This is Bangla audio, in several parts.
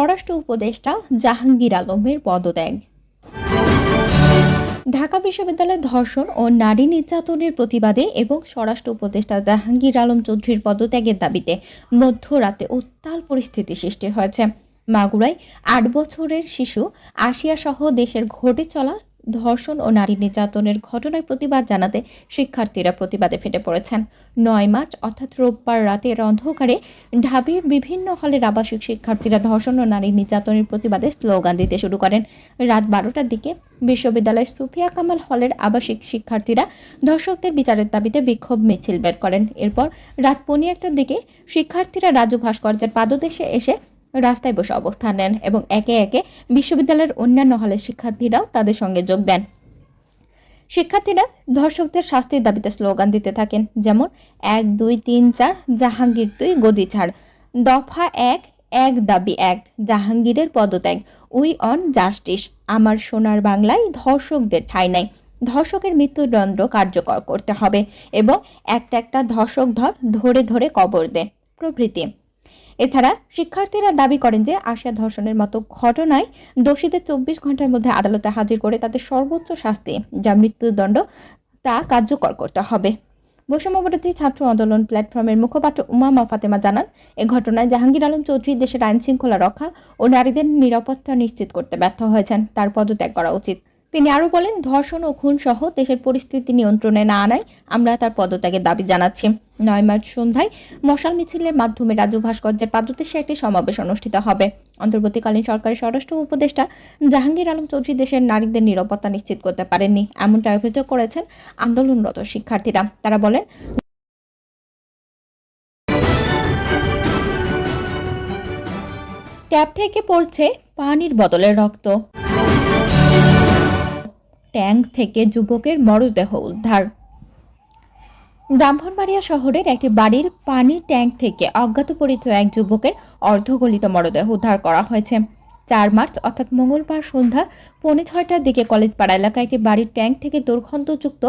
স্বরাষ্ট্র উপদেষ্টা জাহাঙ্গীর আলমের পদত্যাগ। ঢাকা বিশ্ববিদ্যালয়ের ধর্ষণ ও নারী নির্যাতনের প্রতিবাদে এবং স্বরাষ্ট্র উপদেষ্টা জাহাঙ্গীর আলম চৌধুরীর পদত্যাগের দাবিতে মধ্যরাতে উত্তাল পরিস্থিতি সৃষ্টি হয়েছে। মাগুরায় আট বছরের শিশু আসিয়া সহ দেশের ঘটে চলা ধর্ষণ ও নারী নির্যাতনের ঘটনায় প্রতিবাদ জানাতে শিক্ষার্থীরা প্রতিবাদে ফেটে পড়েছেন। নয় মার্চ, অর্থাৎ রোববার রাতের অন্ধকারে ঢাবির বিভিন্ন হলের আবাসিক শিক্ষার্থীরা ধর্ষণ ও নারী নির্যাতনের প্রতিবাদে স্লোগান দিতে শুরু করেন। রাত বারোটার দিকে বিশ্ববিদ্যালয়ের সুফিয়া কামাল হলের আবাসিক শিক্ষার্থীরা ধর্ষকদের বিচারের দাবিতে বিক্ষোভ মিছিল বের করেন। এরপর রাত পৌনে একটার দিকে শিক্ষার্থীরা রাজু ভাস্কর্যের পাদদেশে এসে রাস্তায় বসে অবস্থান নেন এবং একে একে বিশ্ববিদ্যালয়ের অন্যান্য হলের শিক্ষার্থীরাও তাদের সঙ্গে যোগ দেন। শিক্ষার্থীরা ধর্ষকদের শাস্তির দাবিতে স্লোগান দিতে থাকেন, যেমন, এক, দুই, তিন, চার, জাহাঙ্গীর তুই গদি ছাড়। দফা এক এক দাবি এক, জাহাঙ্গীরের পদত্যাগ। উই অন জাস্টিস আমার সোনার বাংলায় ধর্ষকদের ঠাঁই নাই। ধর্ষকের মৃত্যুদণ্ড কার্যকর করতে হবে। এবং, একটা একটা ধর্ষক ধর ধরে ধরে কবর দে। প্রভৃতি। এছাড়া শিক্ষার্থীরা দাবি করেন যে আশিয়া ধর্ষণের মতো ঘটনায় দোষীদের চব্বিশ ঘণ্টার মধ্যে আদালতে হাজির করে তাদের সর্বোচ্চ শাস্তি যা মৃত্যুদণ্ড তা কার্যকর করতে হবে। বৈষম্যবিরোধী ছাত্র আন্দোলন প্ল্যাটফর্মের মুখপাত্র উমামা ফাতেমা জানান, এ ঘটনায় জাহাঙ্গীর আলম চৌধুরী দেশের আইন শৃঙ্খলা রক্ষা ও নারীদের নিরাপত্তা নিশ্চিত করতে ব্যর্থ হয়েছেন। তার পদত্যাগ করা উচিত। তিনি আরও বলেন, ধর্ষণ ও খুন সহ দেশের পরিস্থিতি নিয়ন্ত্রণে না আনায় আমরা তার পদত্যাগের দাবি জানাচ্ছি। নয় মার্চ সন্ধ্যায় মশাল মিছিলের মাধ্যমে রাজু ভাস্কর্যের পাদদেশে একটি সমাবেশ অনুষ্ঠিত হবে। অন্তর্বর্তীকালীন সরকারের স্বরাষ্ট্র উপদেষ্টা জাহাঙ্গীর আলম চৌধুরী দেশের নারীদের নিরাপত্তা নিশ্চিত করতে পারেননি। এমনটা অভিযোগ করেছেন আন্দোলনরত শিক্ষার্থীরা। তারা বলেন, ট্যাপ থেকে পড়ছে পানির বদলে রক্ত। ট্যাঙ্ক থেকে যুবকের মরদেহ উদ্ধার। ব্রাহ্মণবাড়িয়া শহরের একটি বাড়ির পানির ট্যাঙ্ক থেকে অজ্ঞাত পরিচয় এক যুবকের অর্ধগলিত মরদেহ উদ্ধার করা হয়েছে। চার মার্চ, অর্থাৎ মঙ্গলবার সন্ধ্যা, পৌনে ছয়টার দিকে কলেজ পাড়া এলাকায় একটি বাড়ির ট্যাঙ্ক থেকে দুর্গন্ধযুক্ত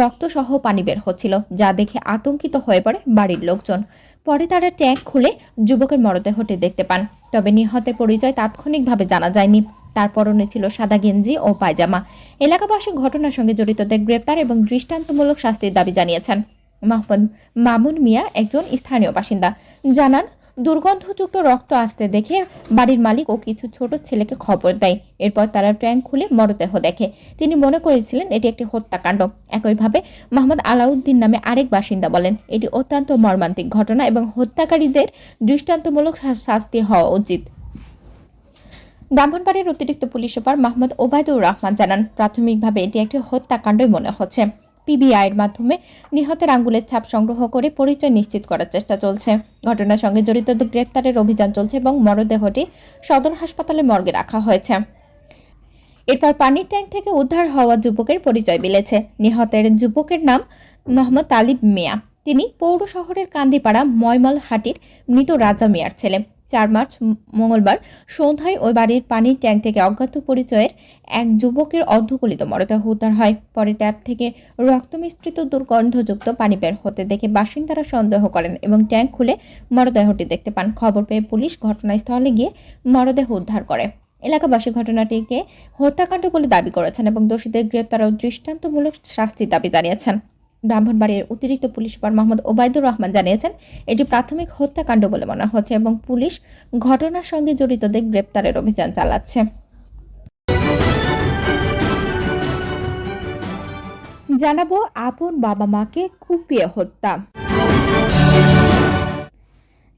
রক্তসহ পানি বের হচ্ছিল, যা দেখে আতঙ্কিত হয়ে পড়ে বাড়ির লোকজন। পরে তারা ট্যাঙ্ক খুলে যুবকের মরদেহটি দেখতে পান, তবে নিহতের পরিচয় তাৎক্ষণিকভাবে জানা যায়নি। তার পরনে ছিল সাদা গেঞ্জি ও পায়জামা। এলাকাবাসী ঘটনার সঙ্গে জড়িতদের গ্রেপ্তার এবং দৃষ্টান্তমূলক শাস্তির দাবি জানিয়েছেন। মাহমুদ মামুন মিয়া একজন স্থানীয় বাসিন্দা। জানান, দুর্গন্ধযুক্ত রক্ত আসতে দেখে বাড়ির মালিক ও কিছু ছোট ছেলেকে খবর দেয়। এরপর তারা ট্যাঙ্ক খুলে মরদেহ দেখে। তিনি মনে করেছিলেন এটি একটি হত্যাকাণ্ড। একইভাবে মোহাম্মদ আলাউদ্দিন নামে আরেক বাসিন্দা বলেন, এটি অত্যন্ত মর্মান্তিক ঘটনা এবং হত্যাকারীদের দৃষ্টান্তমূলক শাস্তি হওয়া উচিত। ব্রাহ্মণবাড়ির অতিরিক্ত পুলিশ সুপার মাহমুদ ওবায়দুর রহমান জানান, প্রাথমিকভাবে এটি একটি হত্যাকাণ্ডই মনে হচ্ছে। পিবিআইয়ের মাধ্যমে নিহতের আঙ্গুলের ছাপ সংগ্রহ করে পরিচয় নিশ্চিত করার চেষ্টা চলছে। ঘটনার সঙ্গে জড়িতদের গ্রেপ্তারের অভিযান চলছে এবং মরদেহটি সদর হাসপাতালে মর্গে রাখা হয়েছে। এরপর পানির ট্যাঙ্ক থেকে উদ্ধার হওয়া যুবকের পরিচয় মিলেছে। নিহতের যুবকের নাম মোহাম্মদ তালিব মিয়া। তিনি পৌর শহরের কান্দিপাড়া ময়মল হাটির মৃত রাজা মিয়ার ছেলে। চার মার্চ মঙ্গলবার সন্ধ্যায় ওই বাড়ির পানির ট্যাঙ্ক থেকে অজ্ঞাত পরিচয়ের এক যুবকের অর্ধগলিত মরদেহ উদ্ধার হয়। পরে ট্যাপ থেকে রক্ত মিশ্রিত দুর্গন্ধযুক্ত পানি বের হতে দেখে বাসিন্দারা সন্দেহ করেন এবং ট্যাঙ্ক খুলে মরদেহটি দেখতে পান। খবর পেয়ে পুলিশ ঘটনাস্থলে গিয়ে মরদেহ উদ্ধার করে। এলাকাবাসী ঘটনাটিকে হত্যাকাণ্ড বলে দাবি করেছেন এবং দোষীদের গ্রেপ্তার ও দৃষ্টান্তমূলক শাস্তির দাবি জানিয়েছেন। ব্রাহ্মণবাড়ির অতিরিক্ত পুলিশ সুপার মোহাম্মদ ওবায়দুর রহমান জানিয়েছেন, এটি প্রাথমিক হত্যাকাণ্ড বলে মনে হচ্ছে এবং পুলিশ ঘটনার সঙ্গে জড়িতদের গ্রেপ্তারের অভিযান চালাচ্ছে। জানাব আপন বাবা মাকে কুপিয়ে হত্যা।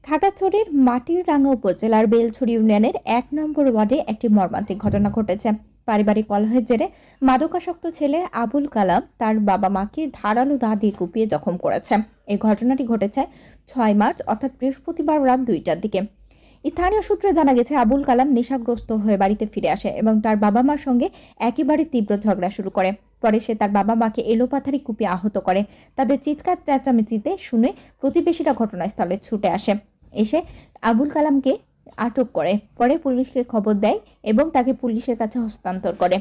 খাগড়াছড়ির মাটিররাঙ্গা উপজেলার বেলছড়ি ইউনিয়নের এক নম্বর ওয়ার্ডে একটি মর্মান্তিক ঘটনা ঘটেছে। পারিবারিক কলহের জেরে মাদকাসক্ত ছেলে আবুল কালাম তার বাবা মাকে ধারালো দা দিয়ে কুপিয়ে জখম করেছে। এই ঘটনাটি ঘটেছে ছয় মার্চ, অর্থাৎ বৃহস্পতিবার রাত দুইটার দিকে। স্থানীয় সূত্রে জানা গেছে, আবুল কালাম নেশাগ্রস্ত হয়ে বাড়িতে ফিরে আসে এবং তার বাবা মার সঙ্গে একেবারে তীব্র ঝগড়া শুরু করে। পরে সে তার বাবা মাকে এলোপাথারি কুপিয়ে আহত করে। তাদের চিৎকার, চেঁচামেচিতে শুনে প্রতিবেশীরা ঘটনাস্থলে ছুটে আসে। এসে আবুল কালামকে আটক করে। পরে পুলিশকে খবর দেয় এবং তাকে পুলিশের কাছে হস্তান্তর করে।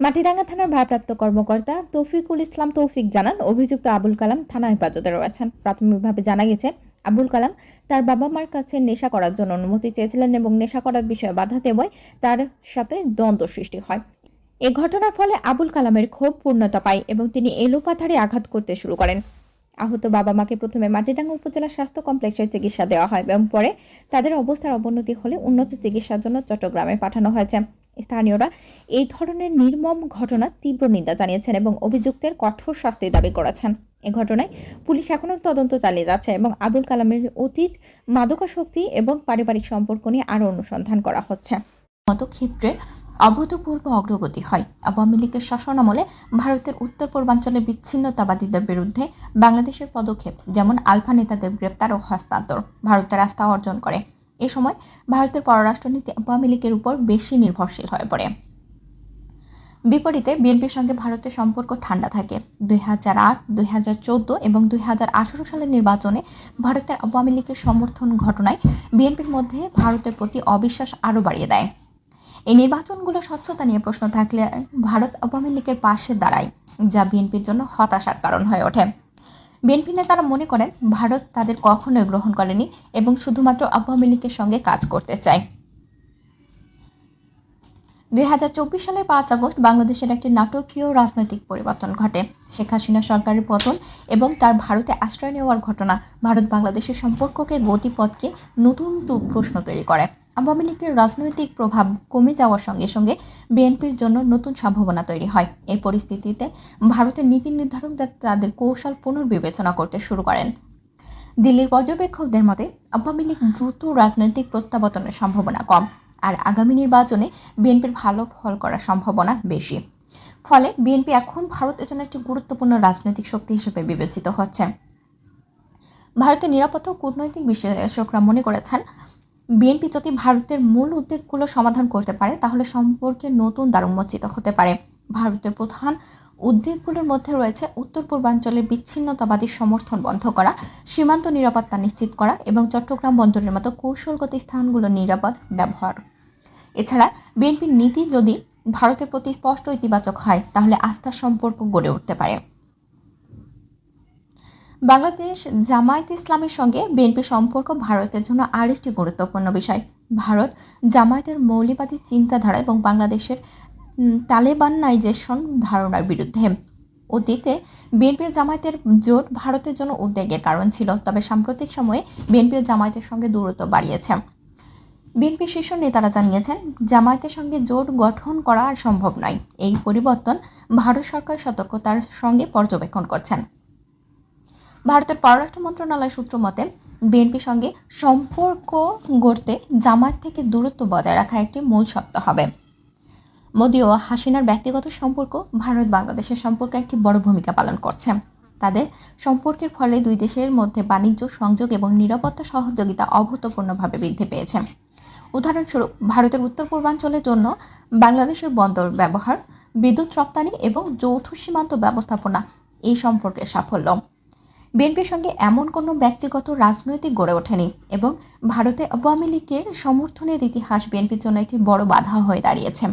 মাটিরাঙ্গা থানার ভারপ্রাপ্ত কর্মকর্তা তৌফিকুল ইসলাম তৌফিক জানান, অভিযুক্ত আবুল কালাম থানা হেফাজতে রয়েছেন। প্রাথমিকভাবে জানা গেছে, আবুল কালাম তার বাবা মার কাছে নেশা করার জন্য অনুমতি চেয়েছিলেন এবং নেশা করার বিষয়ে বাধা দেওয়ায় তার সাথে দ্বন্দ্ব সৃষ্টি হয়। এ ঘটনার ফলে আবুল কালামের ক্ষোভ পূর্ণতা পায় এবং তিনি এলোপাথারে আঘাত করতে শুরু করেন। আহত বাবা মাকে প্রথমে মাটিডাঙ্গা উপজেলা স্বাস্থ্য কমপ্লেক্সে চিকিৎসা দেওয়া হয়, এবং পরে তাদের অবস্থার অবনতি হলে উন্নত চিকিৎসার জন্য চট্টগ্রামে পাঠানো হয়েছে। স্থানীয়রা এই ধরনের নির্মম ঘটনা তীব্র নিন্দা জানিয়েছেন এবং অভিযুক্তের কঠোর শাস্তি দাবি করেছেন। এ ঘটনায় পুলিশ এখনও তদন্ত চালিয়ে যাচ্ছে এবং আবুল কালামের অতীত, মাদকাসক্তি এবং পারিবারিক সম্পর্ক নিয়ে আরও অনুসন্ধান করা হচ্ছে। মতো ক্ষেত্রে অভূতপূর্ব অগ্রগতি হয়। আওয়ামী লীগের শাসনামলে ভারতের উত্তর পূর্বাঞ্চলের বিচ্ছিন্নতাবাদীদের বিরুদ্ধে বাংলাদেশের পদক্ষেপ, যেমন আলফা নেতাদের গ্রেপ্তার ও হস্তান্তর ভারতের আস্থা অর্জন করে। এ সময় ভারতের পররাষ্ট্রনীতি আওয়ামী লীগের উপর বেশি নির্ভরশীল হয়ে পড়ে। বিপরীতে বিএনপির সঙ্গে ভারতের সম্পর্ক ঠান্ডা থাকে। দুই হাজার আট, দুই হাজার চোদ্দ এবং দুই হাজার আঠারো সালের নির্বাচনে ভারতের আওয়ামী লীগের সমর্থন ঘটনায় বিএনপির মধ্যে ভারতের প্রতি অবিশ্বাস আরও বাড়িয়ে দেয়। এই নির্বাচনগুলো স্বচ্ছতা নিয়ে প্রশ্ন থাকলে ভারত আওয়ামী লীগের পাশে দাঁড়ায়, যা বিএনপির জন্য হতাশার কারণ হয়ে ওঠে। বিএনপি নেতারা মনে করেন ভারত তাদের কখনোই গ্রহণ করেনি এবং শুধুমাত্র আওয়ামী লীগের সঙ্গে কাজ করতে চায়। দুই হাজার চব্বিশ সালের পাঁচ আগস্ট বাংলাদেশের একটি নাটকীয় রাজনৈতিক পরিবর্তন ঘটে। শেখ হাসিনা সরকারের পতন এবং তার ভারতে আশ্রয় নেওয়ার ঘটনা ভারত বাংলাদেশের সম্পর্ককে গতিপথকে নতুন প্রশ্ন তৈরি করে। আওয়ামী লীগের রাজনৈতিক প্রভাব কমে যাওয়ার সঙ্গে সঙ্গে বিএনপির জন্য নতুন সম্ভাবনা তৈরি হয়। এই পরিস্থিতিতে ভারতের নীতি নির্ধারকরা তাদের কৌশল পুনর্বিবেচনা করতে শুরু করেন। দিল্লির পর্যবেক্ষকদের মতে, আওয়ামী লীগ দ্রুত রাজনৈতিক প্রত্যাবর্তনের সম্ভাবনা কম আর আগামী নির্বাচনে বিএনপির ভালো ফল করার সম্ভাবনা বেশি। ফলে বিএনপি এখন ভারতের জন্য একটি গুরুত্বপূর্ণ রাজনৈতিক শক্তি হিসেবে বিবেচিত হচ্ছে। ভারতের নিরাপত্তা কূটনৈতিক বিশ্লেষকরা মনে করেছেন বিএনপি যদি ভারতের মূল উদ্বেগগুলো সমাধান করতে পারে, তাহলে সম্পর্কে নতুন দ্বার উন্মোচিত হতে পারে। ভারতের প্রধান উদ্বেগগুলোর মধ্যে রয়েছে উত্তর পূর্বাঞ্চলের বিচ্ছিন্নতাবাদী সমর্থন বন্ধ করা, সীমান্ত নিরাপত্তা নিশ্চিত করা এবং চট্টগ্রাম বন্দরের মতো কৌশলগত স্থানগুলো নিরাপদ ব্যবহার। এছাড়া বিএনপির নীতি যদি ভারতের প্রতি স্পষ্ট ইতিবাচক হয়, তাহলে আস্থার সম্পর্ক গড়ে উঠতে পারে। বাংলাদেশ জামায়াত ইসলামের সঙ্গে বিএনপি সম্পর্ক ভারতের জন্য আরেকটি গুরুত্বপূর্ণ বিষয়। ভারত জামায়াতের মৌলিবাদী চিন্তাধারা এবং বাংলাদেশের তালেবানাইজেশন ধারণার বিরুদ্ধে। অতীতে বিএনপি জামায়াতের জোট ভারতের জন্য উদ্বেগের কারণ ছিল, তবে সাম্প্রতিক সময়ে বিএনপি ও জামায়াতের সঙ্গে দূরত্ব বাড়িয়েছে। বিএনপি শীর্ষ নেতারা জানিয়েছেন, জামায়াতের সঙ্গে জোট গঠন করা আর সম্ভব নয়। এই পরিবর্তন ভারত সরকার সতর্কতার সঙ্গে পর্যবেক্ষণ করছেন। ভারতের পররাষ্ট্র মন্ত্রণালয় সূত্র মতে, বিএনপির সঙ্গে সম্পর্ক গড়তে জামায়াত থেকে দূরত্ব বজায় রাখা একটি মূল শর্ত হবে। মোদী ও হাসিনার ব্যক্তিগত সম্পর্ক, ভারত বাংলাদেশের সম্পর্কে একটি বড় ভূমিকা পালন করছে। তাদের সম্পর্কের ফলে দুই দেশের মধ্যে বাণিজ্য, সংযোগ এবং নিরাপত্তা সহযোগিতা অভূতপূর্ণভাবে বৃদ্ধি পেয়েছে। উদাহরণস্বরূপ, ভারতের উত্তর পূর্বাঞ্চলের জন্য বাংলাদেশের বন্দর ব্যবহার, বিদ্যুৎ রপ্তানি এবং যৌথ সীমান্ত ব্যবস্থাপনা এই সম্পর্কের সাফল্য। বিএনপির সঙ্গে এমন কোনো ব্যক্তিগত রাজনৈতিক গড়ে ওঠেনি এবং ভারতে আওয়ামী লীগের সমর্থনের ইতিহাস বিএনপির জন্য একটি বড় বাধা হয়ে দাঁড়িয়েছে।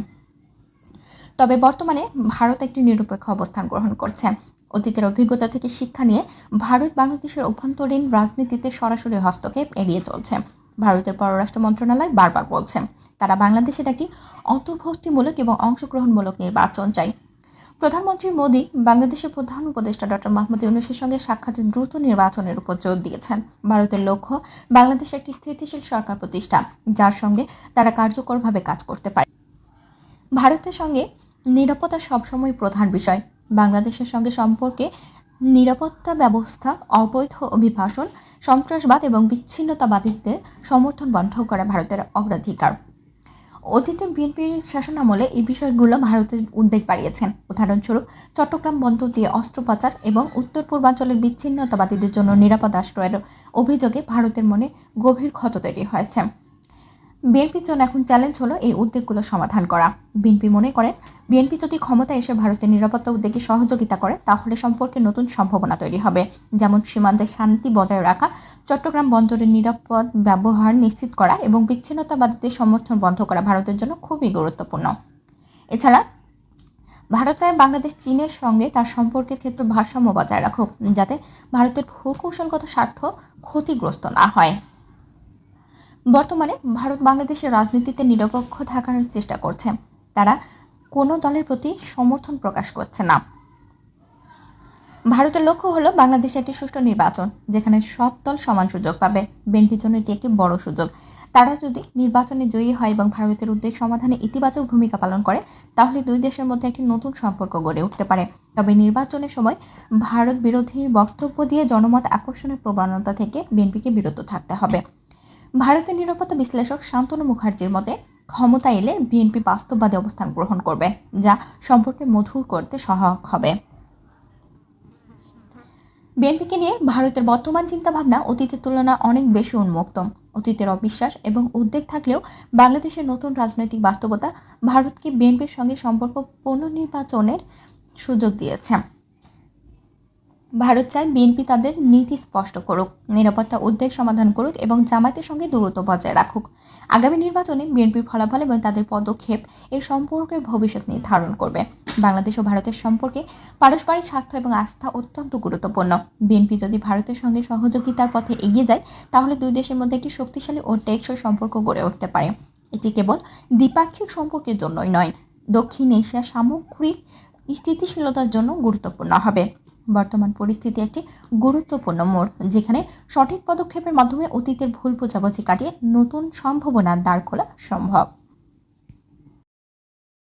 তবে বর্তমানে ভারত একটি নিরপেক্ষ অবস্থান গ্রহণ করছে। অতীতের অভিজ্ঞতা থেকে শিক্ষা নিয়ে ভারত বাংলাদেশের অভ্যন্তরীণ রাজনীতিতে সরাসরি হস্তক্ষেপ এড়িয়ে চলছে। ভারতের পররাষ্ট্র মন্ত্রণালয় বারবার বলছে, তারা বাংলাদেশের একটি অন্তর্ভুক্তিমূলক এবং অংশগ্রহণমূলক নির্বাচন চাই প্রধানমন্ত্রী মোদী বাংলাদেশের প্রধান উপদেষ্টা ডক্টর মাহমুদ ইউনুসের সঙ্গে সাক্ষাৎ দ্রুত নির্বাচনের উপর জোর দিয়েছেন। ভারতের লক্ষ্য, বাংলাদেশে একটি স্থিতিশীল সরকার প্রতিষ্ঠা, যার সঙ্গে তারা কার্যকরভাবে কাজ করতে পারে। ভারতের সঙ্গে নিরাপত্তা সবসময় প্রধান বিষয়। বাংলাদেশের সঙ্গে সম্পর্কে নিরাপত্তা ব্যবস্থা, অবৈধ অভিবাসন, সন্ত্রাসবাদ এবং বিচ্ছিন্নতাবাদীদের সমর্থন বন্ধ করা ভারতের অগ্রাধিকার। অতীতে বিএনপির শাসনামলে এই বিষয়গুলো ভারতের উদ্বেগ বাড়িয়েছেন। উদাহরণস্বরূপ, চট্টগ্রাম বন্দর দিয়ে অস্ত্র পাচার এবং উত্তর পূর্বাঞ্চলের বিচ্ছিন্নতাবাদীদের জন্য নিরাপদ আশ্রয়ের অভিযোগে ভারতের মনে গভীর ক্ষত তৈরি হয়েছে। বিএনপির জন্য এখন চ্যালেঞ্জ হলো এই উদ্বেগগুলো সমাধান করা। বিএনপি মনে করেন বিএনপি যদি ক্ষমতা এসে ভারতের নিরাপত্তা উদ্যোগে সহযোগিতা করে, তাহলে সম্পর্কে নতুন সম্ভাবনা তৈরি হবে। যেমন সীমান্তে শান্তি বজায় রাখা, চট্টগ্রাম বন্দরের নিরাপদ ব্যবহার নিশ্চিত করা এবং বিচ্ছিন্নতাবাদীদের সমর্থন বন্ধ করা ভারতের জন্য খুবই গুরুত্বপূর্ণ। এছাড়া, ভারত চায় বাংলাদেশ চীনের সঙ্গে তার সম্পর্কের ক্ষেত্রে ভারসাম্য বজায় রাখুক, যাতে ভারতের ভূকৌশলগত স্বার্থ ক্ষতিগ্রস্ত না হয়। বর্তমানে ভারত বাংলাদেশের রাজনীতিতে নিরপেক্ষ থাকার চেষ্টা করছে। তারা কোনো দলের প্রতি সমর্থন প্রকাশ করছে না। ভারতের লক্ষ্য হলো বাংলাদেশে একটি সুষ্ঠু নির্বাচন, যেখানে সব দল সমান সুযোগ পাবে। বিএনপির জন্য এটি একটি বড় সুযোগ। তারা যদি নির্বাচনে জয়ী হয় এবং ভারতের উদ্বেগ সমাধানে ইতিবাচক ভূমিকা পালন করে, তাহলে দুই দেশের মধ্যে একটি নতুন সম্পর্ক গড়ে উঠতে পারে। তবে নির্বাচনের সময় ভারত বিরোধী বক্তব্য দিয়ে জনমত আকর্ষণের প্রবণতা থেকে বিএনপিকে বিরত থাকতে হবে। ভারতের নিরাপত্তা বিশ্লেষক শান্তনু মুখার্জির মতে, ক্ষমতা এলে বিএনপি বাস্তববাদী অবস্থান গ্রহণ করবে, যা সম্পর্কে মধুর করতে সহায়ক হবে। বিএনপিকে নিয়ে ভারতের বর্তমান চিন্তাভাবনা অতীতের তুলনায় অনেক বেশি উন্মুক্ত। অতীতের অবিশ্বাস এবং উদ্বেগ থাকলেও বাংলাদেশের নতুন রাজনৈতিক বাস্তবতা ভারতকে বিএনপির সঙ্গে সম্পর্ক পুনর্নির্বাচনের সুযোগ দিয়েছে। ভারত চায় বিএনপি তাদের নীতি স্পষ্ট করুক, নিরাপত্তা উদ্বেগ সমাধান করুক এবং জামায়াতের সঙ্গে দূরত্ব বজায় রাখুক। আগামী নির্বাচনে বিএনপির ফলাফল এবং তাদের পদক্ষেপ এই সম্পর্কের ভবিষ্যৎ নির্ধারণ করবে। বাংলাদেশ ও ভারতের সম্পর্কে পারস্পরিক স্বার্থ এবং আস্থা অত্যন্ত গুরুত্বপূর্ণ। বিএনপি যদি ভারতের সঙ্গে সহযোগিতার পথে এগিয়ে যায়, তাহলে দুই দেশের মধ্যে একটি শক্তিশালী ও টেকসই সম্পর্ক গড়ে উঠতে পারে। এটি কেবল দ্বিপাক্ষিক সম্পর্কের জন্যই নয়, দক্ষিণ এশিয়া সামগ্রিক স্থিতিশীলতার জন্য গুরুত্বপূর্ণ হবে। বর্তমান পরিস্থিতি একটি গুরুত্বপূর্ণ মোড়, যেখানে সঠিক পদক্ষেপের মাধ্যমে অতীতের ভুল বোঝাবুঝি কাটিয়ে নতুন সম্ভাবনার দ্বার খোলা সম্ভব।